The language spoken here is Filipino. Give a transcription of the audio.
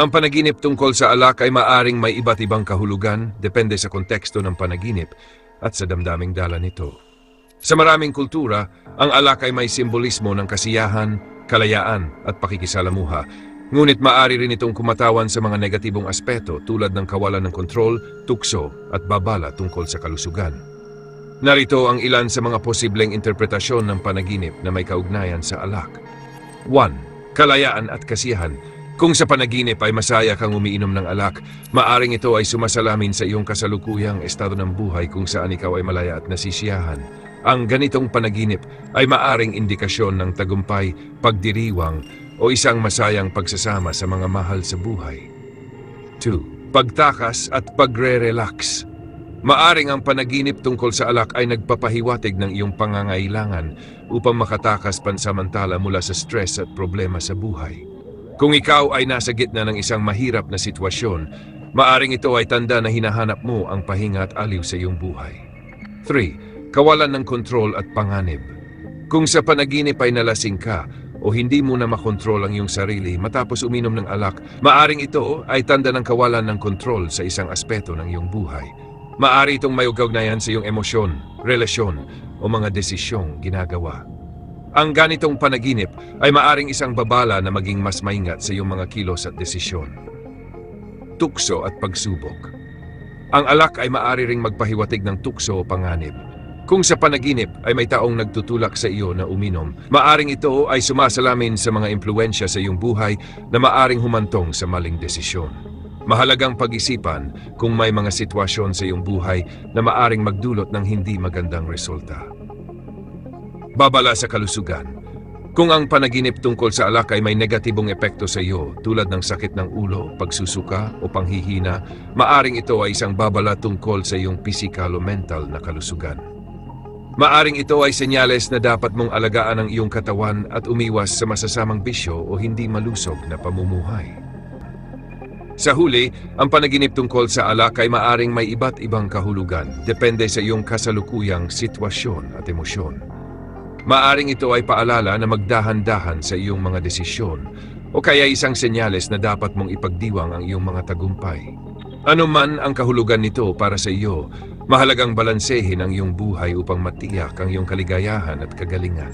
Ang panaginip tungkol sa alak ay maaring may iba't ibang kahulugan, depende sa konteksto ng panaginip at sa damdaming dala nito. Sa maraming kultura, ang alak ay may simbolismo ng kasiyahan, kalayaan at pakikisalamuha. Ngunit maaari rin itong kumatawan sa mga negatibong aspeto tulad ng kawalan ng kontrol, tukso at babala tungkol sa kalusugan. Narito ang ilan sa mga posibleng interpretasyon ng panaginip na may kaugnayan sa alak. 1. Kalayaan at kasiyahan. Kung sa panaginip ay masaya kang umiinom ng alak, maaring ito ay sumasalamin sa iyong kasalukuyang estado ng buhay kung saan ikaw ay malaya at nasisiyahan. Ang ganitong panaginip ay maaring indikasyon ng tagumpay, pagdiriwang, o isang masayang pagsasama sa mga mahal sa buhay. 2. Pagtakas at pagre-relax. Maaring ang panaginip tungkol sa alak ay nagpapahiwatig ng iyong pangangailangan upang makatakas pansamantala mula sa stress at problema sa buhay. Kung ikaw ay nasa gitna ng isang mahirap na sitwasyon, maaring ito ay tanda na hinahanap mo ang pahinga at aliw sa iyong buhay. 3. Kawalan ng kontrol at panganib. Kung sa panaginip ay nalasing ka o hindi mo na makontrol ang iyong sarili matapos uminom ng alak, maaring ito ay tanda ng kawalan ng kontrol sa isang aspeto ng iyong buhay. Maari itong may ugnayan sa iyong emosyon, relasyon o mga desisyong ginagawa. Ang ganitong panaginip ay maaring isang babala na maging mas maingat sa iyong mga kilos at desisyon. Tukso at pagsubok. Ang alak ay maaari ring magpahiwatig ng tukso o panganib. Kung sa panaginip ay may taong nagtutulak sa iyo na uminom, maaring ito ay sumasalamin sa mga impluensya sa iyong buhay na maaring humantong sa maling desisyon. Mahalagang pag-isipan kung may mga sitwasyon sa iyong buhay na maaring magdulot ng hindi magandang resulta. Babala sa kalusugan. Kung ang panaginip tungkol sa alak ay may negatibong epekto sa iyo tulad ng sakit ng ulo, pagsusuka o panghihina, maaring ito ay isang babala tungkol sa iyong pisikal o mental na kalusugan. Maaring ito ay senyales na dapat mong alagaan ang iyong katawan at umiwas sa masasamang bisyo o hindi malusog na pamumuhay. Sa huli, ang panaginip tungkol sa alak ay maaring may iba't ibang kahulugan depende sa iyong kasalukuyang sitwasyon at emosyon. Maaring ito ay paalala na magdahan-dahan sa iyong mga desisyon o kaya isang senyales na dapat mong ipagdiwang ang iyong mga tagumpay. Ano man ang kahulugan nito para sa iyo, mahalagang balansehin ang iyong buhay upang matiyak ang iyong kaligayahan at kagalingan.